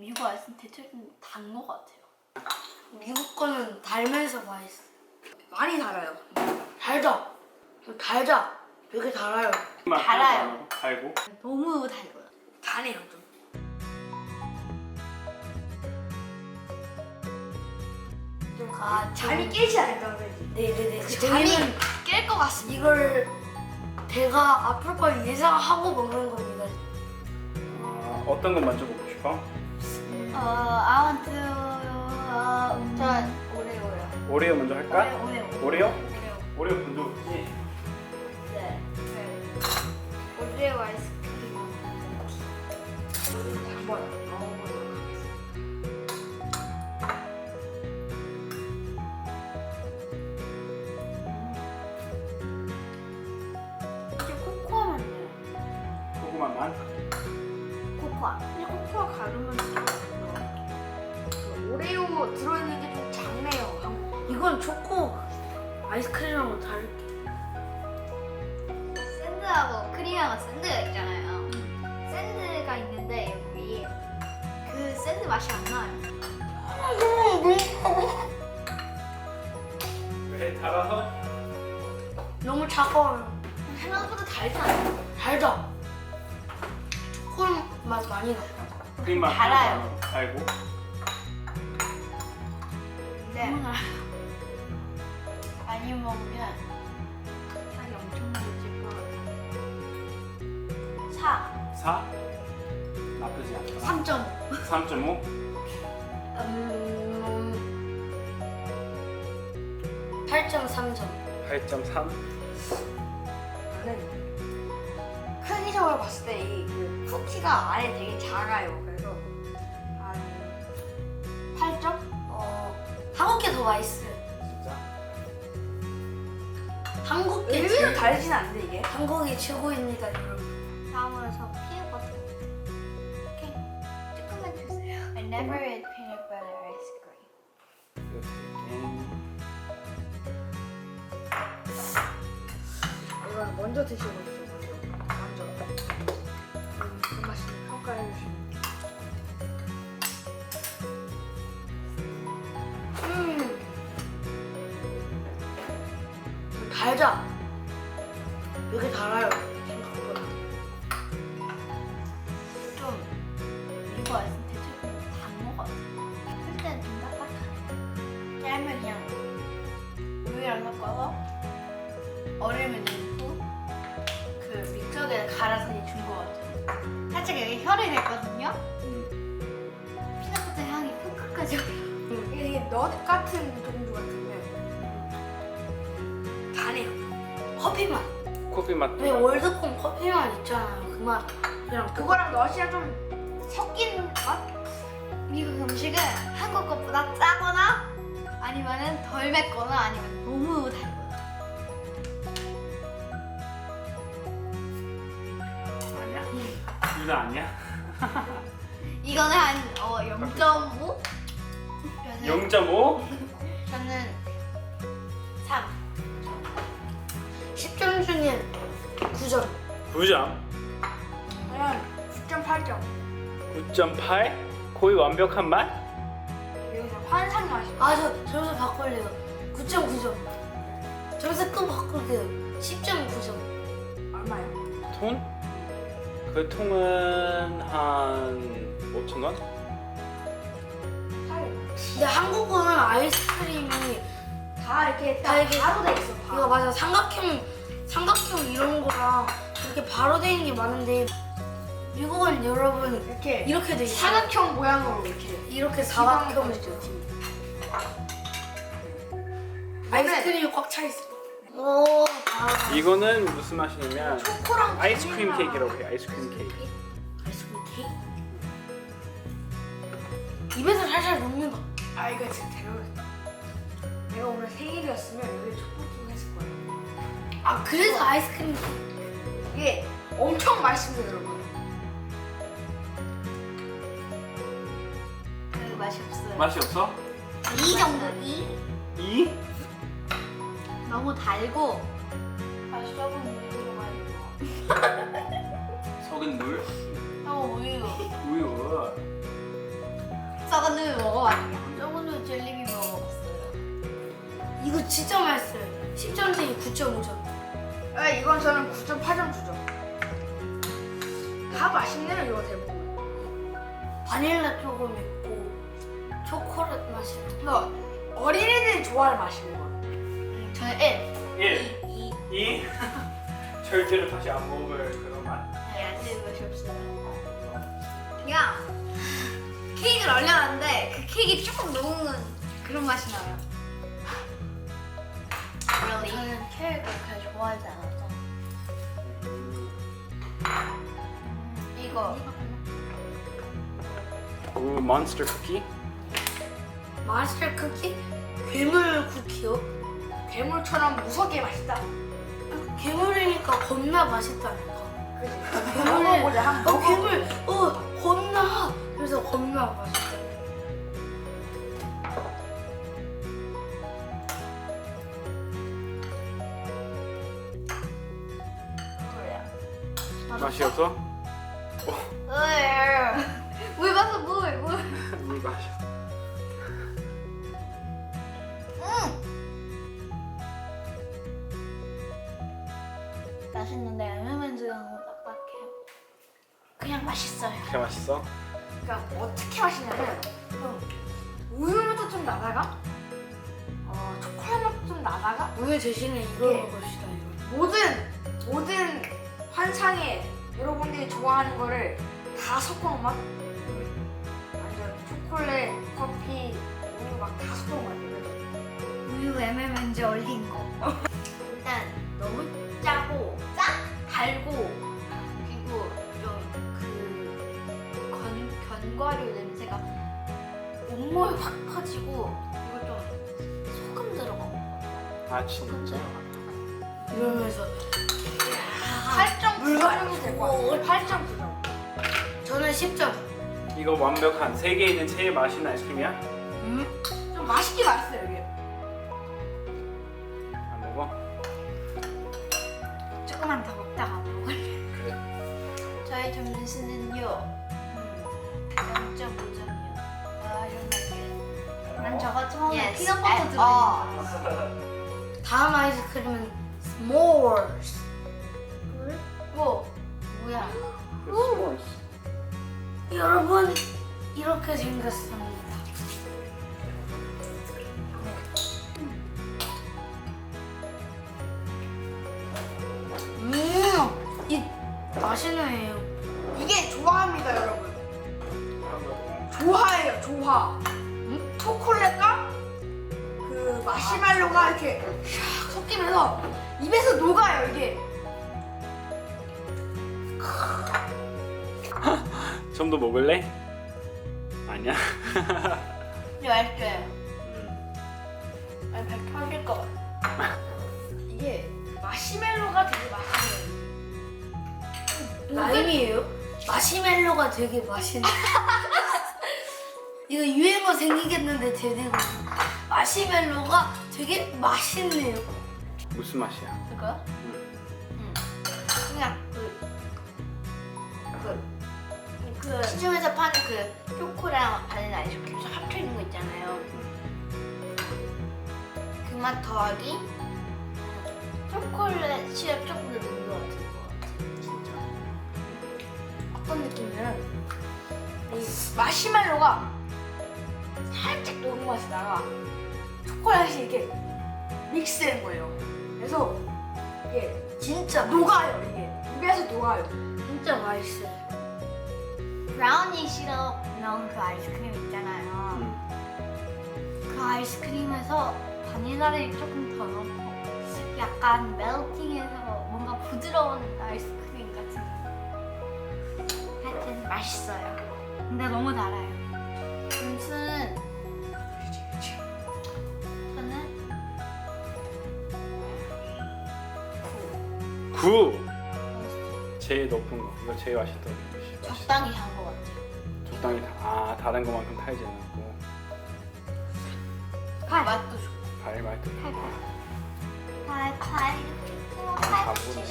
미국 아이스는 대체로 단거 같아요. 미국 거는 달면서 맛있어. 많이 달아요. 달다. 달다. 되게 달아요. 달아요. 달고. 너무 달고요. 다네요 좀. 아, 잠이 깨지 않을까 그러지. 네네네. 잠이 저희는 깰것 같습니다. 이걸 배가 아플 걸 예상하고 먹는 겁니다. 아, 어떤 거 먼저 먹고 싶어? 어, I want to. 어, 음, 전 오레오요. 오레오 먼저 할까? 오레오. 오레오? 오레오. 오레오 먼저 먹지. 네. 오레오 아이스크림. 한번 먹어보도록 하겠습니다. 이게 코코아 맛이에요. 고구마만. 코코아. 근데 코코아 가루만. 그 들어있는 게 좀 작네요. 한- 이건 초코 아이스크림하고 다르게. 샌드하고 크림하고 샌드가 있잖아요. 샌드가 있는데 여기 그 샌드 맛이 안 나요. 왜 달아서? 너무 차가워요. 생각보다 달지 않아요. 달다. 초코 맛 많이 나. 크림 맛. 달아요. 달고. 4. 4. 나쁘지 않다. 3점. 3.5. 음, 8.3점. 8.3. 나는 편의점을 봤을 때 이 그 쿠키가 안에 되게 작아요. 그래서 한 8점? 어, 한국 게 더 맛있어요. 진짜? 한국 게 의외로 제일 달진 않은데 이게. 한국이 최고입니다, 여러분. 다음으로 저 never eat peanut butter ice cream. 이건 먼저 드셔보시죠. 먼저. 먼저. 음, 그 맛있는 평가해 주시면. 음. 달다. 되게 달아요. 커피 맛. 커피 맛. 왜 월드콘 커피 맛 있잖아요. 그 맛. 그냥 그거. 그거랑 넛이랑 좀 섞인 맛? 미국 음식은 한국 것보다 짜거나 아니면은 덜 맵거나 아니면 너무 달거나. 아니야? 이거는 한 어, 0.5? 0.5? 저는 10점 중에 9점. 9점. 그냥 9.8점. 9.8? 거의 완벽한 맛? 여기서 환상 맛이. 아, 저 점수 바꿀래요. 9.9점. 점수 또 바꿀게요. 10.9점. 얼마요? 톤? 그 통은 한 5천 원? 근데 한국 거는 아이스크림이 다 이렇게 다딱 이게- 바로 돼 있어. 이거 바로. 맞아 삼각형 삼각형 이런 거랑 이렇게 바로 돼 있는 게 많은데 미국은 여러분 이렇게 이렇게 돼 있어요. 사각형 모양으로 이렇게. 이렇게 사각형 사각형이죠. 아이스크림이 꽉 차 있어. 오, 아, 이거는 무슨 맛이냐면 초코랑 아이스크림. 케이크라고 해요. 아이스크림 케이크. 아이스크림 케이크. 입에서 살살 녹는다. 아 이거 진짜 대박이다. 내가 오늘 생일이었으면 여기 거예요. 아 그래서 아이스크림. 이게 엄청 맛있습니다 여러분. 그 맛이 없어요. 맛이 없어? 2 정도? 2? 2? 너무 달고 아 썩은 우유로 많이 속은 물? 어 우유 우유. 썩은 우유 먹어봤냐? 저번에 젤리비 먹어봤어요. 이거 진짜 맛있어요. 10점 중에 9.5점. 아, 이건 저는 9.8점 주죠. 다 맛있네요, 이거 대부분. 바닐라 조금 있고 초콜릿 맛이 너 어린이들이 좋아할 맛인 거. 저는 1. 1 2. 2 절대로 다시 안 먹을 그런 맛 네, 안 되는 것이 없어요. 그냥 케이크를 얼려놨는데 그 케이크 조금 녹은 그런 맛이 나요. Really? 저는 케이크를 그렇게 좋아하지 않아서. 이거. 오 몬스터 쿠키 마스터 쿠키? 괴물 쿠키요? 괴물처럼 무섭게 맛있다. 괴물이니까 겁나 맛있다니까. 그지? 먹어보자, 한번 어 괴물, 어 겁나. 그래서 겁나 맛있다. 맛이 없어? 물 마셔, 물, 물. 물 마셔 맛있는데 너무 딱딱해요. 그냥 맛있어요. 그렇게 맛있어? 그러니까 어떻게 좀 우유 맛도 좀 나다가 어, 초콜릿 맛도 좀 나다가 우유 대신에 이걸 예. 먹읍시다. 이거. 모든 모든 환상에 여러분들이 좋아하는 거를 다 섞어놓은 맛 완전 초콜릿, 커피, 우유 막 다 섞어놓은 맛이에요 우유 M&M's 얼린 거. 일단 너무 짜고 짜? 달고 그리고 좀그 견과류 냄새가 온몸에 확 퍼지고 그리고 좀 소금 들어간 거. 아 진짜? 이러면서 8점 불가능이 될것 같아요 8점 9점 저는 10점. 이거 완벽한 세계에 있는 제일 맛있는 아이스크림이야? 음? 좀 맛있게 맛있어요 이게 안 먹어? 조금만 더 먹다가 먹을래 그래 저의 점수는요. 음, 0.5점이요. 아 이런 게. 난 저거 처음에 Yes. 피넛버터 들어있는 줄 all. 알았어. 다음 아이스크림은 s'mores. 여러분 이렇게 생겼습니다. 음, 이 맛있네요. 이게 좋아합니다 여러분 좋아해요 좋아 음? 초콜릿과 그 마시멜로가 이렇게 샥 섞이면서 입에서 녹아요 이게 좀더 먹을래? 아니야 이거 맛있어요. 음. 아니 배 터질 것 같아. 이게 마시멜로가 되게 맛있어요 라임이에요? 마시멜로가 되게 맛있네. 이거 유행어 생기겠는데 제대로. 마시멜로가 되게 맛있네요. 무슨 맛이야? 그거? 음. 그 시중에서 파는 그 초코랑 바닐라 아이스크림 합쳐 있는 거 있잖아요. 그 맛 더하기 초콜릿 시럽 조금 더 넣은 것 같은 거 같아. 진짜 어떤 느낌이냐면 이 마시멜로가 살짝 녹은 맛이 나가 초콜릿이 이렇게 믹스된 거예요 그래서 이게 진짜 녹아요 이게 입에서 녹아요 진짜 맛있어요. 브라우니 시럽 넣은 그 아이스크림 있잖아요. 음. 그 아이스크림에서 바닐라를 조금 더 넣고 약간 멜팅해서 뭔가 부드러운 아이스크림 같은 하여튼 맛있어요 근데 너무 달아요 점수는 저는 9 제일 높은 거 이거 제일 맛있던 거 맛있어. 적당히 한것 같아요 적당히 다, 아, 다른 것만큼 타이지 않았고 팔. 맛도 좋고. 발 맛도 좋고 팔. 팔. 팔. 팔. 바보네.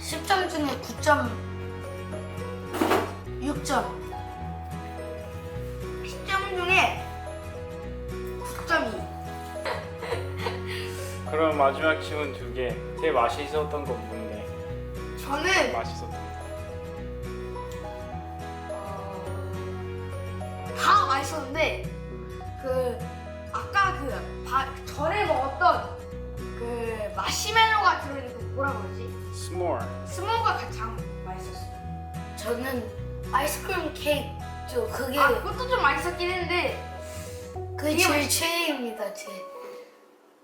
10점 중에 9점. 6점. 10점 중에 9.2. 그럼 마지막 질문 두개 제일 맛있었던 건 뭔데? 저는 맛있었던 맛있었는데 그 아까 그 바, 전에 먹었던 그 마시멜로가 들어있는 그 뭐라 그러지? 스몰. 스모가 가장 맛있었어요. 저는 아이스크림 케이크 저 그게 아 그것도 좀 맛있었긴 했는데 그게 제일 최애입니다 제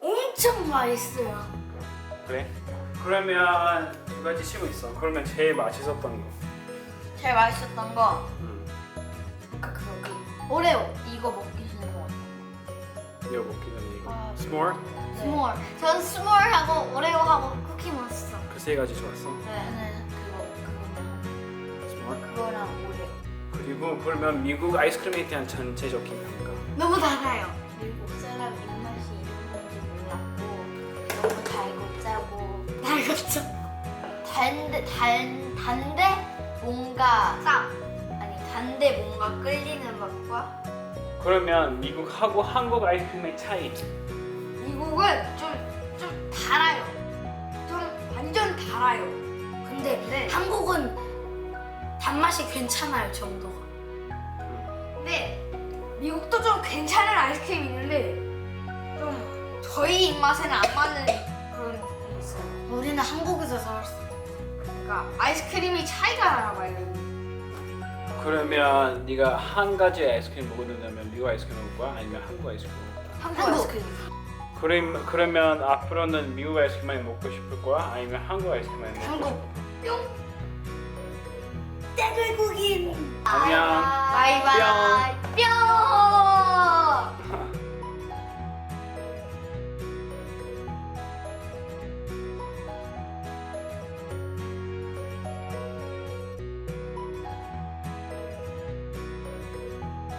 엄청 맛있어요 그래? 그러면 두 가지 치고 있어. 그러면 제일 맛있었던 거. 제일 맛있었던 거 음. 아까 그거 그 오레오 이거 먹기 전에 먹었어. 이거 먹기 전에 이거. 아, 스몰? 스몰. 전 스몰하고 오레오하고 쿠키 먹었어. 그세 가지 좋았어. 네, 그거 그거랑 스몰. 그거랑 오레오. 그리고 그러면 미국 아이스크림에 대한 전체적인 평가. 너무 달아요 미국 사람 입맛이 이런 건지 몰랐고 너무 달고 짜고 달갑죠 단데 단 단데 뭔가 짜 단데 뭔가 끌리는 맛과 그러면 미국하고 한국 아이스크림의 차이. 미국은 좀 좀 달아요. 좀 완전 달아요. 근데 네. 한국은 단맛이 괜찮아요 정도가 근데 미국도 좀 괜찮은 아이스크림이 있는데 좀 저희 입맛에는 안 맞는 그런 게 있어요. 우리는 한국에서 살았어 그러니까 아이스크림이 차이가 나나 봐요. 그러면 네가 한 가지 아이스크림 먹는다면 미국 아이스크림 먹을 거야? 아니면 한국 아이스크림 먹을 거야? 한국 아이스크림 그럼, 그러면 앞으로는 미국 아이스크림만 먹고 싶을 거야? 아니면 한국 아이스크림만 먹고 한국. 싶을 거야? 떼글국인 안녕. 바이바이 뿅.